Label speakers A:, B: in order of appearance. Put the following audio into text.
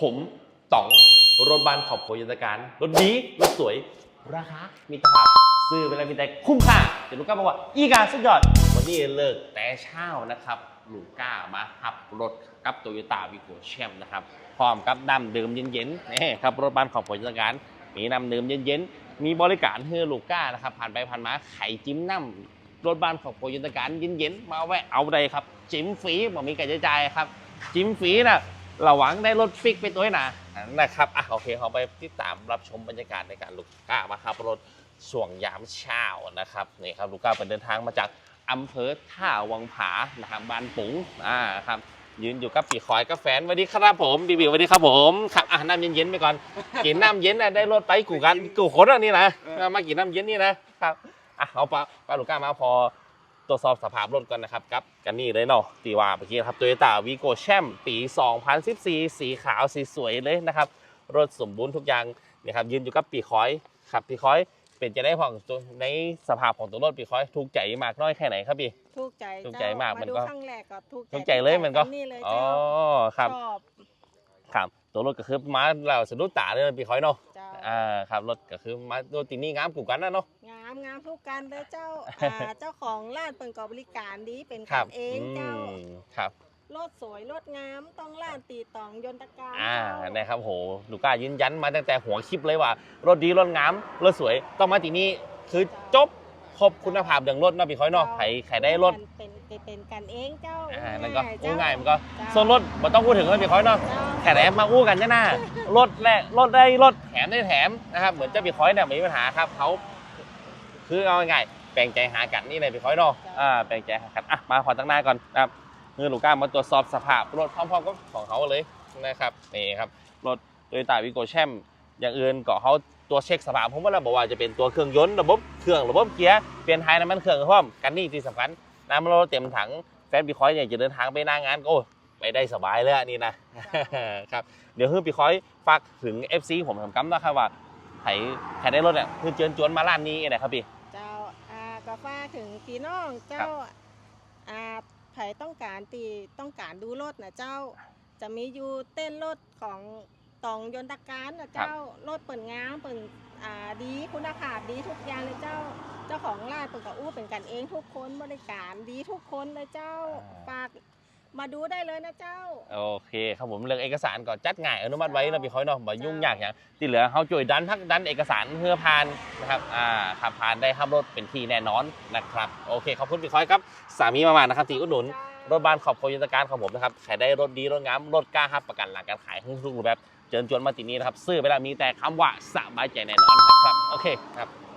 A: ผมต๋องรถบันขอบโคยนตการรถดีรถสวย ราคา มีตรภาพซื้อเวลามีแต่คุ้มค่าเดี๋ยวลูกก้าบอกว่าอีกาสุดยอด วันนี้เลิกแต่เช้านะครับลูก้ามาขับรถกับโตโยต้าวิโกแชมนะครับพร้อมกับน้ำดื่มเย็นๆนี่ครับรถบันขอบโคยนตการมีน้ำดื่มเย็นๆมีบริการให้ลูก้านะครับผ่านไปผ่านมาไข่จิ้มน้ำรถบ้านขอบโคยนตการเย็นๆมาแวะเอาได้ครับจิ้มฟรีบ่มีกระจายครับจิ้มฟรีนะ ระหวังได้รถฟิกไปตัวหนานะครับอะโอเคเราไปติดตามรับชมบรรยากาศในการลูกก้ามาขับรถช่วงยามเช้านะครับนี่ครับลูกก้าเป็นเดินทางมาจากอำเภอท่าวังผานะครับบ้านปุ๋งอ่าครับยืนอยู่กับปีคอยกับแฟนสวัสดีครับผมบีบีสวัสดีครับผมครับอะน้ำเย็นๆไปก่อนกินน้ำเย็นนะได้รถไปกูกันกูขนอันนี้นะมากินน้ำเย็นนี่นะครับอะเอาปลาปลาลูกก้ามาพอ ตรวจสอบสภาพรถก่อนนะครับกับกันนี่เลยเนาะตีว่าเมื่อกี้ครับโตโยต้าวีโกแชมปี 2014 สีขาวสีสวยเลยนะครับ รถสมบูรณ์ทุกอย่างนี่ครับยืนอยู่กับปีคอยครับปีคอยเป็นจะได้ของตัวในสภาพของตัวรถปีคอยถูกใจมากน้อยแค่ไหนครับพี่
B: ถูกใจ
A: ถูกใจมากมัน
B: ดู
A: ก็
B: ครั้งแรกก็ถูกใจ
A: ถูกใจเลยมันก็
B: นี่เลย
A: อ๋อ
B: เจ้า
A: ครับ
B: ชอบ
A: ครับตัวรถก็คือมาเราสะดุดตาเลยนะปีคอยเนาะ
B: เจ้า
A: อ่าครับรถก็คือมาโดตินี่งามกูกันนะเนาะ
B: งามงามทุกกันเลยเจ้าอ่าเจ้าของร้านเปิดกอบริการดีเป็น
A: ครั
B: กับ นเองเจ้า
A: อืมครับ
B: รถสวยรถงามต้องร้านตีตองยนตการ
A: อ่า
B: เจ้า
A: นะครับโหลูก้ายืนยันมาตั้งแต่หัวคลิปเลยว่า รถดีรถงามรถสวยต้องมาที่นี่คือจบครบคุณภาพเรื่องรถเนาะพี่ค่อยเนาะใครใครได้รถ
B: เป็นเป็นเป็นกันเองเจ้า
A: อ่านั่นก็
B: เจ้
A: อู้ง่ายมันก็
B: เจ้า
A: ส่วนรถมันต้องพูดถึงเลยพี่ค่อยเนาะ
B: เจ้า
A: แค่ไหนมาอู้กันเนี่ยนะรถแรกรถได้รถแถมได้แถมนะครับ เหมือนเจ้าพี่ค่อยเนี่ยไม่มีปัญหาครับเขา คือเอาง่ายๆแปลงใจหากันนี่เลยพี่ค่อยเนาะอ่าแปลงใจหากันอะมาขอตั้งหน้าก่อนนะครับเงินลูก้ามาตรวจสอบสภาพรถพร้อมๆกับของเขาเลยนะครับนี่ครับรถโตโยต้าวิโกแชมอย่างอื่นก็เขาตัวเช็คสภาพผมว่าเราบอกว่าจะเป็นตัวเครื่องยนต์ระบบเครื่องระบบเกียร์เปลี่ยนไทยน้ำมันเครื่องพร้อมกันนี่ที่สำคัญน้ำมันเราเต็มถังแฟนปีคอยอยากจะเดินทางไปหน้างานก็โอ้ไปได้สบายเลยอันนี่นะครับเดี๋ยวคือปีคอยฝากถึง FC ผมทำกำนะครับว่าใครใครได้รถเนี่ยคือเชิญชวนมาร้านนี้นะครับพี่
B: เจ้าอ่า ก็ฝากถึงพี่น้องเจ้าอ่าใครต้องการตีต้องการดูรถนะเจ้า จะมีอยู่เต้นรถของตองยนตการนะเจ้ารถเปิดงามเปิดอ่าดีคุณภาพดีทุกอย่างเลยเจ้าเจ้าของร้านเปิดกับอู้เป็นกันเองทุกคนบริการดีทุกคนเลยเจ้า
A: อ่า
B: ฝาก มาดูได้เลยนะเจ้า
A: โอเคครับผมเรื่องเอกสารก็จัดง่ายอนุมัติไว้นะพี่คอยเนาะบ่ยุ่งยากอย่างที่เหลือเขาช่วยดันพักดันเอกสารเพื่อผ่านนะครับอ่าขับผ่านได้ขับรถเป็นที่แน่นอนนะครับโอเคขอบคุณพี่คอยครับสามีมากๆนะครับที่อุดหนุนรถบ้านขอบโคยนตการของผมนะครับขายได้รถดีรถงามรถกล้าครับประกันหลังการขายทุกรูปแบบเชิญชวนมาตินี้นะครับซื้อไปแล้วมีแต่คำว่าสบายใจแน่นอนนะครับโอเคครับ